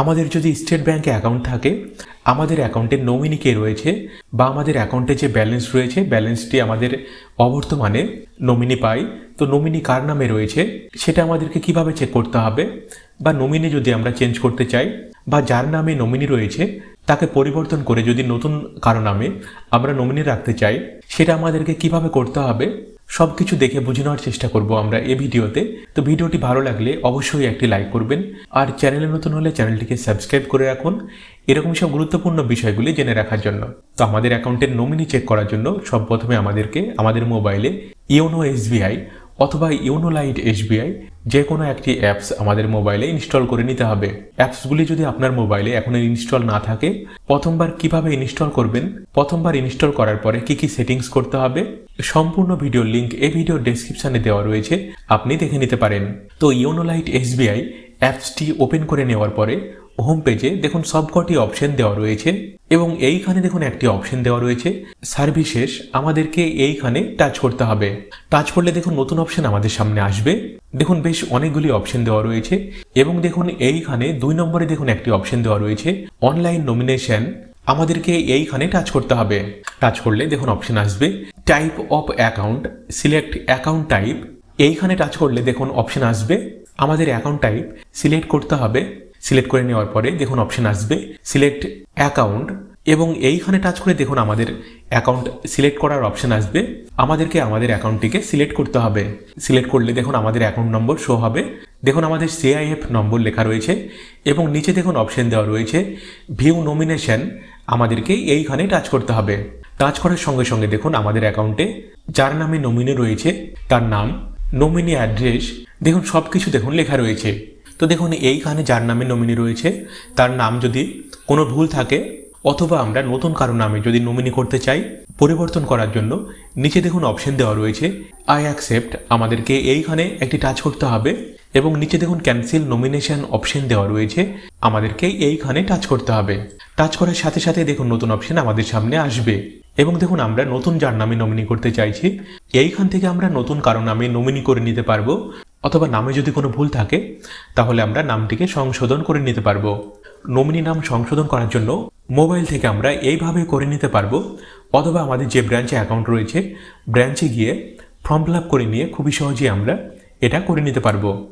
আমাদের যদি স্টেট ব্যাংকে অ্যাকাউন্ট থাকে, আমাদের অ্যাকাউন্টে নমিনি কে রয়েছে বা আমাদের অ্যাকাউন্টে যে ব্যালেন্স রয়েছে ব্যালেন্সটি আমাদের অবর্তমানে নমিনি পাই তো নমিনি কার নামে রয়েছে, সেটা আমাদেরকে কীভাবে চেক করতে হবে? বা নমিনি যদি আমরা চেঞ্জ করতে চাই, বা যার নামে নমিনি রয়েছে, তাকে পরিবর্তন করে যদি নতুন কারও নামে আমরা নমিনি রাখতে চাই, সেটা আমাদেরকে কীভাবে করতে হবে? সব কিছু দেখে বুঝে নেওয়ার চেষ্টা করব আমরা এই ভিডিওতে। তো ভিডিওটি ভালো লাগলে অবশ্যই একটি লাইক করবেন। আর চ্যানেলে নতুন হলে চ্যানেলটিকে সাবস্ক্রাইব করে রাখুন। এরকম সব গুরুত্বপূর্ণ বিষয়গুলি জেনে রাখার জন্য। তো আমাদের অ্যাকাউন্টের নমিনি চেক করার জন্য সব প্রথমে আমাদেরকে আমাদের মোবাইলে ইওনো এসবিআই অথবা ইউনো লাইট এসবিআই যে কোনো একটি অ্যাপস আমাদের মোবাইলে ইনস্টল করে নিতে হবে। অ্যাপসগুলি যদি আপনার মোবাইলে এখনও ইনস্টল না থাকে, প্রথমবার কীভাবে ইনস্টল করবেন, প্রথমবার ইনস্টল করার পরে কি কি সেটিংস করতে হবে, সম্পূর্ণ ভিডিও লিঙ্ক এই ভিডিও ডেসক্রিপশনে দেওয়া রয়েছে, আপনি দেখে নিতে পারেন। তো ইউনো লাইট এসবিআই অ্যাপসটি ওপেন করে নেওয়ার পরে হোম পেজে দেখুন সবকটি অপশন দেওয়া রয়েছে এবং এইখানে দেখুন একটি অপশন দেওয়া রয়েছে সার্ভিসেস আমাদেরকে এইখানে টাচ করতে হবে। টাচ করলে দেখুন নতুন অপশন আমাদের সামনে আসবে। দেখুন বেশ অনেকগুলি অপশন দেওয়া রয়েছে এবং দেখুন এইখানে দুই নম্বরে দেখুন একটি অপশন দেওয়া রয়েছে অনলাইন নমিনেশন আমাদেরকে এইখানে টাচ করতে হবে। টাচ করলে দেখুন অপশন আসবে। Type of account select account type এইখানে টাচ করলে দেখুন অপশন আসবে। আমাদের অ্যাকাউন্ট টাইপ সিলেক্ট করতে হবে। সিলেক্ট করে নেওয়ার পরে দেখুন অপশন আসবে সিলেক্ট অ্যাকাউন্ট এবং এইখানে টাচ করে দেখুন আমাদের অ্যাকাউন্ট সিলেক্ট করার অপশন আসবে। আমাদেরকে আমাদের অ্যাকাউন্টটিকে সিলেক্ট করতে হবে। সিলেক্ট করলে দেখুন আমাদের অ্যাকাউন্ট নম্বর শো হবে। দেখুন আমাদের সিআইএফ নম্বর লেখা রয়েছে এবং নিচে দেখুন অপশন দেওয়া রয়েছে ভিউ নমিনেশন আমাদেরকে এইখানে টাচ করতে হবে। টাচ করার সঙ্গে সঙ্গে দেখুন আমাদের অ্যাকাউন্টে যার নামে নমিনি রয়েছে, তার নাম নমিনি অ্যাড্রেস দেখুন সব কিছু দেখুন লেখা রয়েছে। তো দেখুন, এইখানে যার নামে নমিনি রয়েছে, তার নাম যদি কোনো ভুল থাকে, অথবা আমরা নতুন কারও নামে যদি নমিনি করতে চাই, পরিবর্তন করার জন্য নিচে দেখুন অপশন দেওয়া রয়েছে আই অ্যাকসেপ্ট আমাদেরকে এইখানে একটি টাচ করতে হবে, এবং নিচে দেখুন ক্যান্সেল নমিনেশন অপশন দেওয়া রয়েছে, আমাদেরকে এইখানে টাচ করতে হবে। টাচ করার সাথে সাথে দেখুন নতুন অপশন আমাদের সামনে আসবে। এবং দেখুন, আমরা নতুন যার নামে নমিনি করতে চাইছি, এইখান থেকে আমরা নতুন কারও নামে নমিনি করে নিতে পারব। অথবা নামে যদি কোনো ভুল থাকে, তাহলে আমরা নামটিকে সংশোধন করে নিতে পারব। নমিনি নাম সংশোধন করার জন্য মোবাইল থেকে আমরা এইভাবে করে নিতে পারব, অথবা আমাদের যে ব্রাঞ্চে অ্যাকাউন্ট রয়েছে, ব্রাঞ্চে গিয়ে ফর্ম ফিল আপ করে নিয়ে খুবই সহজেই আমরা এটা করে নিতে পারব।